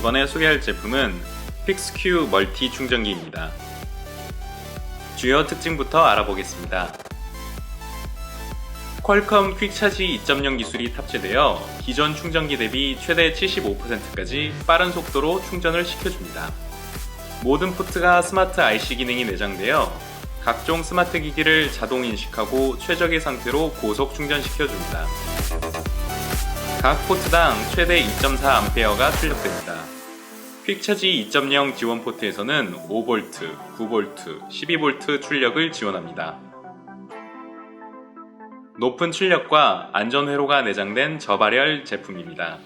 이번에 소개할 제품은 픽스큐 멀티 충전기입니다. 주요 특징부터 알아보겠습니다. 퀄컴 퀵차지 2.0 기술이 탑재되어 기존 충전기 대비 최대 75%까지 빠른 속도로 충전을 시켜줍니다. 모든 포트가 스마트 IC 기능이 내장되어 각종 스마트 기기를 자동 인식하고 최적의 상태로 고속 충전시켜줍니다. 각 포트당 최대 2.4A가 출력됩니다. 퀵차지 2.0 지원 포트에서는 5V, 9V, 12V 출력을 지원합니다. 높은 출력과 안전 회로가 내장된 저발열 제품입니다.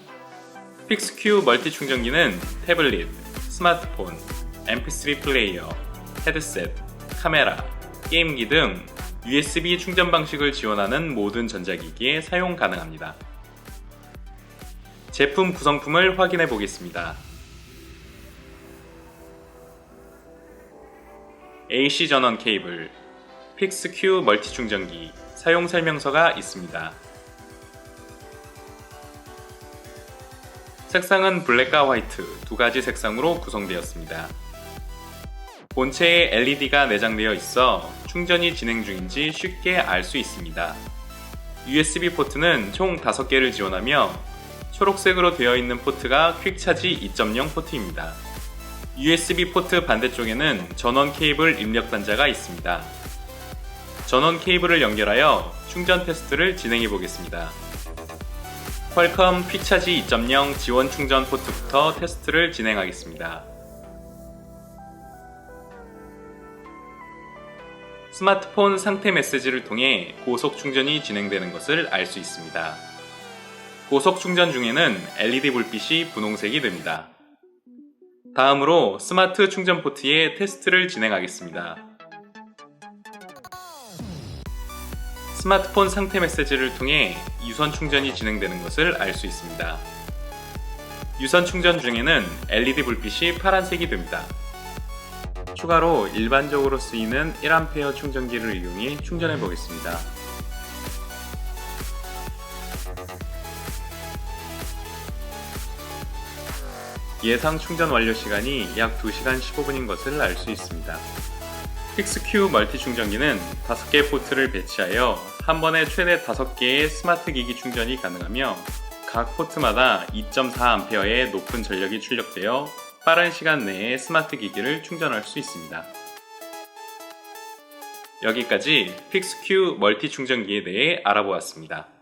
픽스큐 멀티 충전기는 태블릿, 스마트폰, MP3 플레이어, 헤드셋, 카메라, 게임기 등 USB 충전 방식을 지원하는 모든 전자기기에 사용 가능합니다. 제품 구성품을 확인해 보겠습니다. AC 전원 케이블, 픽스큐 멀티 충전기, 사용 설명서가 있습니다. 색상은 블랙과 화이트 두 가지 색상으로 구성되었습니다. 본체에 LED가 내장되어 있어 충전이 진행 중인지 쉽게 알 수 있습니다. USB 포트는 총 5개를 지원하며 초록색으로 되어 있는 포트가 퀵차지 2.0 포트입니다. USB 포트 반대쪽에는 전원 케이블 입력 단자가 있습니다. 전원 케이블을 연결하여 충전 테스트를 진행해 보겠습니다. 퀄컴 퀵차지 2.0 지원 충전 포트부터 테스트를 진행하겠습니다. 스마트폰 상태 메시지를 통해 고속 충전이 진행되는 것을 알 수 있습니다. 고속 충전 중에는 LED 불빛이 분홍색이 됩니다. 다음으로 스마트 충전 포트의 테스트를 진행하겠습니다. 스마트폰 상태 메시지를 통해 유선 충전이 진행되는 것을 알 수 있습니다. 유선 충전 중에는 LED 불빛이 파란색이 됩니다. 추가로 일반적으로 쓰이는 1A 충전기를 이용해 충전해 보겠습니다. 예상 충전 완료 시간이 약 2시간 15분인 것을 알 수 있습니다. 픽스큐 멀티 충전기는 5개의 포트를 배치하여 한 번에 최대 5개의 스마트 기기 충전이 가능하며 각 포트마다 2.4A의 높은 전력이 출력되어 빠른 시간 내에 스마트 기기를 충전할 수 있습니다. 여기까지 픽스큐 멀티 충전기에 대해 알아보았습니다.